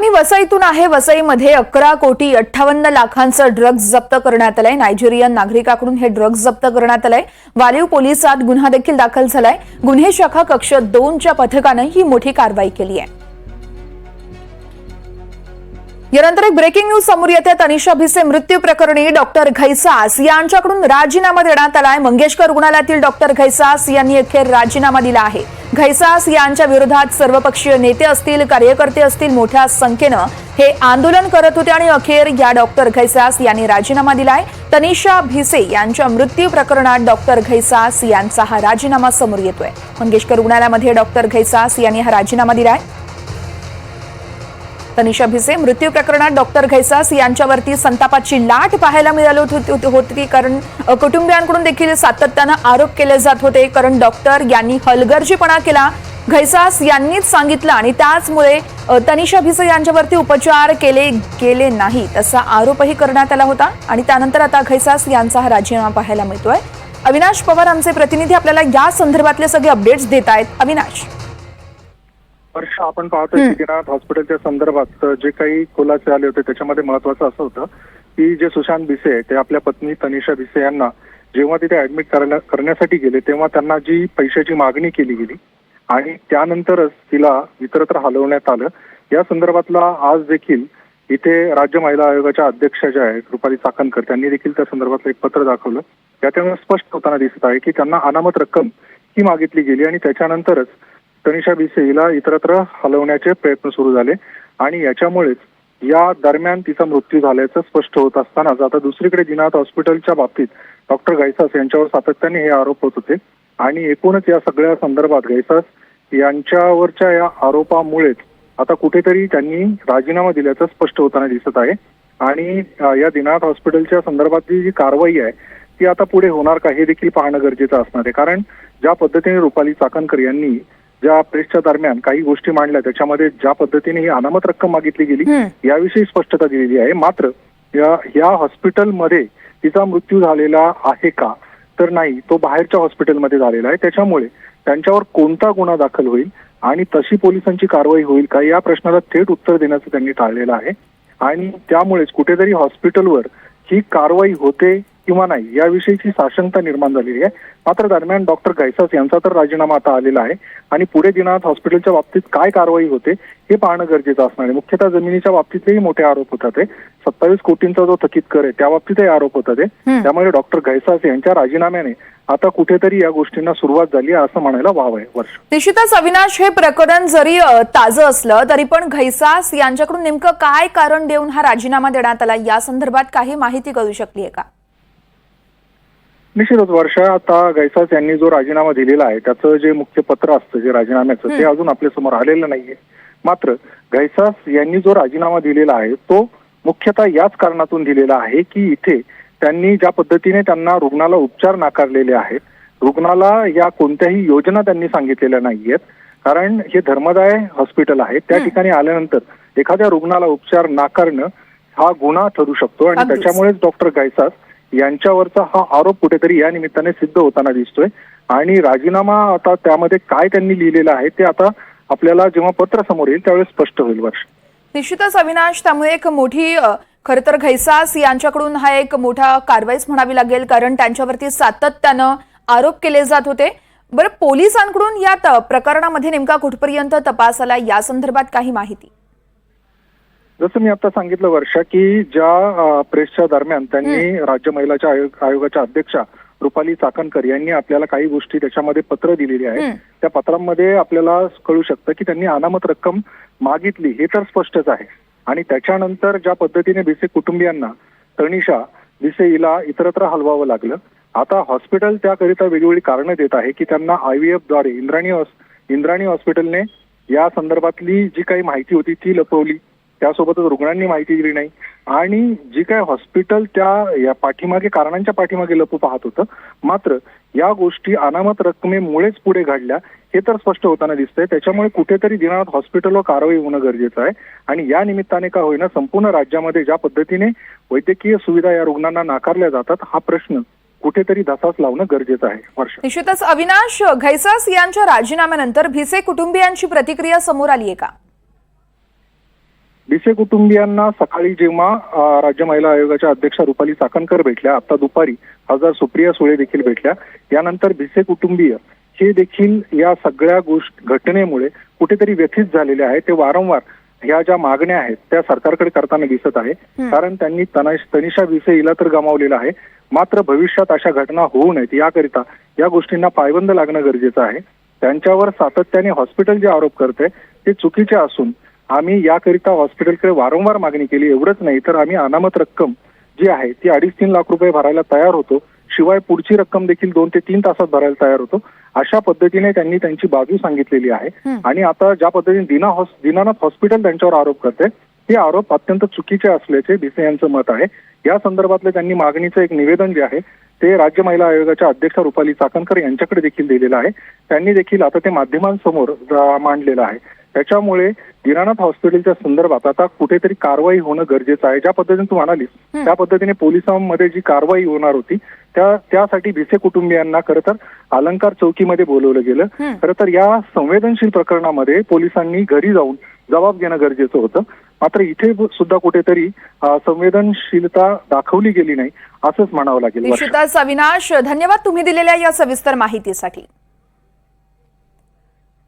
मी वसईतून आहे. वसईमध्ये अकरा कोटी अठ्ठावन्न लाखांचं ड्रग्ज जप्त करण्यात आलंय. नायजेरियन नागरिकाकडून हे ड्रग्ज जप्त करण्यात आलंय. वालीव पोलिसात गुन्हा देखील दाखल झालाय. गुन्हे शाखा कक्ष दोनच्या पथकानं ही मोठी कारवाई केली आहे. यानंतर एक ब्रेकिंग न्यूज समोर येते. तनिषा भिसे मृत्यू प्रकरणी डॉक्टर घैसास यांच्याकडून राजीनामा देण्यात आलाय. मंगेशकर रुग्णालयातील डॉक्टर घैसास यांनी अखेर राजीनामा दिला आहे. घैसास यांच्या विरोधात सर्वपक्षीय नेते असतील कार्यकर्ते असतील मोठ्या संख्येनं हे आंदोलन करत होते आणि अखेर या डॉक्टर घैसास यांनी राजीनामा दिलाय. तनिषा भिसे यांच्या मृत्यू प्रकरणात डॉक्टर घैसास यांचा हा राजीनामा समोर येतोय. मंगेशकर रुग्णालयामध्ये डॉक्टर घैसास यांनी हा राजीनामा दिलाय. तनिषा भिसे मृत्यू प्रकरणात डॉक्टर घैसास यांच्यावरती संतापाची लाट पाहायला मिळाली होती होती कारण कुटुंबियांकडून देखील सातत्यानं आरोप केले जात होते. कारण डॉक्टर यांनी हलगर्जीपणा केला. घैसास यांनीच सांगितलं आणि त्याचमुळे तनिषा भिसे यांच्यावरती उपचार केले गेले नाहीत असा आरोपही करण्यात आला होता. आणि त्यानंतर आता घैसास यांचा हा राजीनामा पाहायला मिळतोय. अविनाश पवार आमचे प्रतिनिधी आपल्याला या संदर्भातले सगळे अपडेट्स देत आहेत. अविनाश. वर्ष आपण पाहतोय की दिनाथ हॉस्पिटलच्या संदर्भात जे काही खुलासे आले होते त्याच्यामध्ये महत्वाचं असं होतं की जे सुशांत भिसे ते आपल्या पत्नी तनिषा भिसे यांना जेव्हा तिथे ऍडमिट करण्यासाठी गेले तेव्हा त्यांना जी पैशाची मागणी केली गेली आणि त्यानंतरच तिला इतरत्र हलवण्यात आलं. या संदर्भातला आज देखील इथे राज्य महिला आयोगाच्या अध्यक्षा ज्या आहेत रुपाली चाकणकर त्यांनी देखील त्या संदर्भातलं एक पत्र दाखवलं. त्याच्यामुळे स्पष्ट होताना दिसत आहे की त्यांना अनामत रक्कम ही मागितली गेली आणि त्याच्यानंतरच तनिषा भिसे हिला इतरत्र हलवण्याचे प्रयत्न सुरू झाले आणि याच्यामुळेच या दरम्यान तिचा मृत्यू झाल्याचं स्पष्ट होत असतानाच आता दुसरीकडे दिनाथ हॉस्पिटलच्या बाबतीत डॉक्टर गैसास यांच्यावर सातत्याने हे आरोप होत होते. आणि एकूणच या सगळ्या संदर्भात गैसास यांच्यावरच्या या आरोपामुळेच आता कुठेतरी त्यांनी राजीनामा दिल्याचं स्पष्ट होताना दिसत आहे. आणि या दिनाथ हॉस्पिटलच्या संदर्भातली जी कारवाई आहे ती आता पुढे होणार का हे देखील पाहणं गरजेचं असणार आहे. कारण ज्या पद्धतीने रुपाली चाकणकर यांनी ज्या प्रेसच्या दरम्यान काही गोष्टी मांडल्या त्याच्यामध्ये ज्या पद्धतीने ही अनामत रक्कम मागितली गेली. याविषयी स्पष्टता दिलेली आहे. मात्र या या हॉस्पिटलमध्ये तिचा मृत्यू झालेला आहे का? तर नाही तो बाहेरच्या हॉस्पिटलमध्ये झालेला आहे. त्याच्यामुळे त्यांच्यावर कोणता गुन्हा दाखल होईल आणि तशी पोलिसांची कारवाई होईल का या प्रश्नाला थेट उत्तर देण्याचं त्यांनी टाळलेलं आहे. आणि त्यामुळेच कुठेतरी हॉस्पिटलवर ही कारवाई होते किंवा नाही याविषयीची साशंकता निर्माण झालेली आहे. मात्र दरम्यान डॉक्टर गैसास यांचा तर राजीनामा आता आलेला आहे. आणि पुढे दिनाथ हॉस्पिटलच्या बाबतीत काय कारवाई होते हे पाहणं गरजेचं असणार आहे. मुख्यतः जमिनीच्या बाबतीतही मोठे आरोप होतात सत्तावीस कोटींचा जो थकीत कर आहे त्या बाबतीतही आरोप होतात. त्यामुळे डॉक्टर गैसास यांच्या राजीनाम्याने आता कुठेतरी या गोष्टींना सुरुवात झाली असं म्हणायला वाव आहे वर्ष. निश्चितच अविनाश हे प्रकरण जरी ताजं असलं तरी पण घैसास यांच्याकडून नेमकं काय कारण देऊन हा राजीनामा देण्यात आला? या संदर्भात काही माहिती कळू शकली आहे का? निश्चितच वर्ष आता गैसास यांनी जो राजीनामा दिलेला आहे त्याचं जे मुख्य पत्र असतं जे राजीनाम्याचं ते अजून आपल्यासमोर आलेलं नाहीये. मात्र गैसास यांनी जो राजीनामा दिलेला आहे तो मुख्यतः याच कारणातून दिलेला आहे की इथे त्यांनी ज्या पद्धतीने त्यांना रुग्णाला उपचार नाकारलेले आहेत रुग्णाला या कोणत्याही योजना त्यांनी सांगितलेल्या नाहीयेत. कारण हे धर्मदाय हॉस्पिटल आहे त्या ठिकाणी आल्यानंतर एखाद्या रुग्णाला उपचार नाकारणं हा गुन्हा ठरू शकतो आणि. त्याच्यामुळेच डॉक्टर गायसास यांच्यावरचा हा आरोप कुठेतरी या निमित्ताने सिद्ध होताना दिसतोय. आणि राजीनामा आता त्यामध्ये काय त्यांनी लिहिलेलं आहे ते आता आपल्याला जेव्हा पत्र समोर येईल त्यावेळेस स्पष्ट होईल वर्ष. निश्चितच अविनाश त्यामुळे एक मोठी खर तर घैसास यांच्याकडून हा एक मोठा कारवाईच म्हणावी लागेल कारण त्यांच्यावरती सातत्यानं आरोप केले जात होते. बरं पोलिसांकडून या प्रकरणामध्ये नेमका कुठपर्यंत तपास आला या संदर्भात काही माहिती? जसं मी आता सांगितलं वर्षा की ज्या प्रेसच्या दरम्यान त्यांनी राज्य महिलाच्या आयोग आयोगाच्या अध्यक्षा रुपाली चाकणकर यांनी आपल्याला काही गोष्टी त्याच्यामध्ये पत्र दिलेली हम्म. त्या पत्रांमध्ये आपल्याला कळू शकतं की त्यांनी अनामत रक्कम मागितली हे तर स्पष्टच आहे. आणि त्याच्यानंतर ज्या पद्धतीने भिसे कुटुंबियांना तनिषा भिसे हिला इतरत्र हलवावं लागलं आता हॉस्पिटल त्याकरिता वेगवेगळी कारणं देत आहे की त्यांना आयव्हीएफद्वारे इंद्राणी हॉस- इंद्राणी हॉस्पिटलने या संदर्भातली जी काही माहिती होती ती लपवली. त्यासोबतच रुग्णांनी माहिती दिली नाही. आणि जी काय हॉस्पिटल त्या या पाठीमागे कारणांच्या पाठीमागे लपू पाहत होतं मात्र या गोष्टी अनामत रकमेमुळेच पुढे घडल्या हे तर स्पष्ट होताना दिसतंय. त्याच्यामुळे कुठेतरी दिनानाथ हॉस्पिटलवर कारवाई होणं गरजेचं आहे. आणि या निमित्ताने का होईना संपूर्ण राज्यामध्ये ज्या पद्धतीने वैद्यकीय सुविधा या रुग्णांना नाकारल्या जातात हा प्रश्न कुठेतरी धसास लावणं गरजेचं आहे. निश्चितच अविनाश घैसास यांच्या राजीनाम्यानंतर भिसे कुटुंबियांची प्रतिक्रिया समोर आली आहे का? भिसे कुटुंबियांना सकाळी जेव्हा राज्य महिला आयोगाच्या अध्यक्षा रुपाली चाकणकर भेटल्या आता दुपारी खासदार सुप्रिया सुळे देखील भेटल्या यानंतर भिसे कुटुंबीय हे देखील या सगळ्या गोष्ट घटनेमुळे कुठेतरी व्यथित झालेले आहे ते वारंवार ह्या ज्या मागण्या आहेत त्या सरकारकडे करताना दिसत आहे. कारण त्यांनी तनाश- तनिषा भिसे हिला तर गमावलेलं आहे. मात्र भविष्यात अशा घटना होऊ नयेत. याकरिता या गोष्टींना पायबंद लागणं गरजेचं आहे. त्यांच्यावर सातत्याने हॉस्पिटल जे आरोप करते ते चुकीचे असून आम्ही याकरिता हॉस्पिटलकडे वारंवार मागणी केली. एवढंच नाही तर आम्ही अनामत रक्कम जी आहे ती अडीच तीन लाख रुपये भरायला तयार होतो. शिवाय पुढची रक्कम देखील दोन ते तीन तासात भरायला तयार होतो. अशा पद्धतीने त्यांनी त्यांची बाजू सांगितलेली आहे. आणि आता ज्या पद्धतीने दिना हॉस दीनानाथ हॉस्पिटल त्यांच्यावर आरोप करते हे आरोप अत्यंत चुकीचे असल्याचे भिसे यांचं मत आहे. या संदर्भातलं त्यांनी मागणीचं एक निवेदन जे आहे ते राज्य महिला आयोगाच्या अध्यक्षा रुपाली चाकणकर यांच्याकडे देखील दिलेलं आहे. त्यांनी देखील आता ते माध्यमांसमोर मांडलेलं आहे. त्याच्यामुळे दीनानाथ हॉस्पिटलच्या संदर्भात आता कुठेतरी कारवाई होणं गरजेचं आहे. ज्या पद्धतीने तू म्हणालीस त्या पद्धतीने पोलिसांमध्ये जी कारवाई होणार होती त्या त्यासाठी भिसे कुटुंबियांना खरं तर अलंकार चौकीमध्ये बोलवलं गेलं. खरं तर या संवेदनशील प्रकरणामध्ये पोलिसांनी घरी जाऊन जबाब घेणं गरजेचं होतं. मात्र इथे सुद्धा कुठेतरी संवेदनशीलता दाखवली गेली नाही असंच म्हणावं लागेल. अविनाश धन्यवाद तुम्ही दिलेल्या या सविस्तर माहितीसाठी.